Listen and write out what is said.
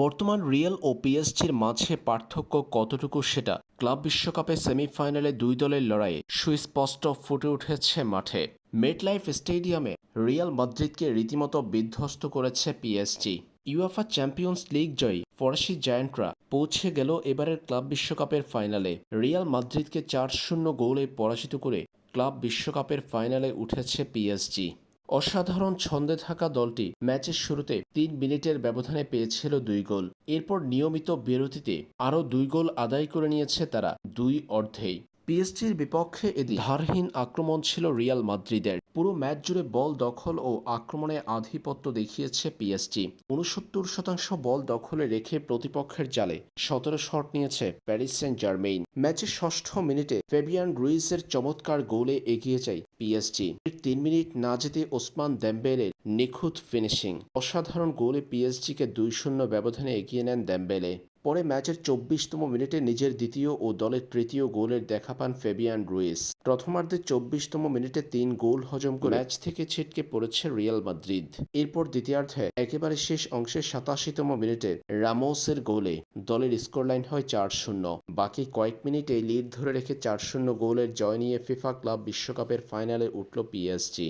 বর্তমান রিয়াল ও পিএসজির মাঝে পার্থক্য কতটুকু সেটা? ক্লাব বিশ্বকাপে সেমিফাইনালে দুই দলের লড়াইয়ে সুস্পষ্ট ফুটে উঠেছে মাঠে। মেটলাইফ স্টেডিয়ামে রিয়াল মাদ্রিদকে রীতিমতো বিধ্বস্ত করেছে পিএসজি। ইউএফা চ্যাম্পিয়ন্স লিগ জয়ী ফরাসি জায়ান্টরা পৌঁছে গেল এবারের ক্লাব বিশ্বকাপের ফাইনালে। রিয়াল মাদ্রিদকে চার শূন্য গোলে পরাজিত করে ক্লাব বিশ্বকাপের ফাইনালে উঠেছে পিএসজি। অসাধারণ ছন্দে থাকা দলটি ম্যাচের শুরুতে তিন মিনিটের ব্যবধানে পেয়েছিল দুই গোল। এরপর নিয়মিত বিরতিতে আরও দুই গোল আদায় করে নিয়েছে তারা দুই অর্ধেই। পিএসজির বিপক্ষে এদিন ধারহীন আক্রমণ ছিল রিয়াল মাদ্রিদের। পুরো ম্যাচ জুড়ে বল দখল ও আক্রমণে আধিপত্য দেখিয়েছে পিএসজি। উনসত্তর শতাংশ বল দখলে রেখে প্রতিপক্ষের জালে সতেরো শট নিয়েছে প্যারিস সেন্ট জার্মেইন ম্যাচের ষষ্ঠ মিনিটে ফেবিয়ান রুইসের চমৎকার গোলে এগিয়ে যায় পিএসজি। তিন মিনিট না যেতে ওসমান দ্যাম্বেলের নিখুঁত ফিনিশিং। অসাধারণ গোলে পিএসজিকে দুই শূন্য ব্যবধানে এগিয়ে নেন দ্যাম্বেলে পরে ম্যাচের চব্বিশতম মিনিটে নিজের দ্বিতীয় ও দলের তৃতীয় গোলের দেখা পান ফেবিয়ান রুইস। প্রথমার্ধে চব্বিশতম মিনিটে তিন গোল হজম করে ম্যাচ থেকে ছিটকে পড়েছে রিয়াল মাদ্রিদ। এরপর দ্বিতীয়ার্ধে একেবারে শেষ অংশে সাতাশিতম মিনিটে রামোসের গোলে দলের স্কোরলাইন হয় চার শূন্য। বাকি কয়েক মিনিটে লিড ধরে রেখে চার শূন্য গোলের জয় নিয়ে ফিফা ক্লাব বিশ্বকাপের ফাইনালে উঠল পিএসজি।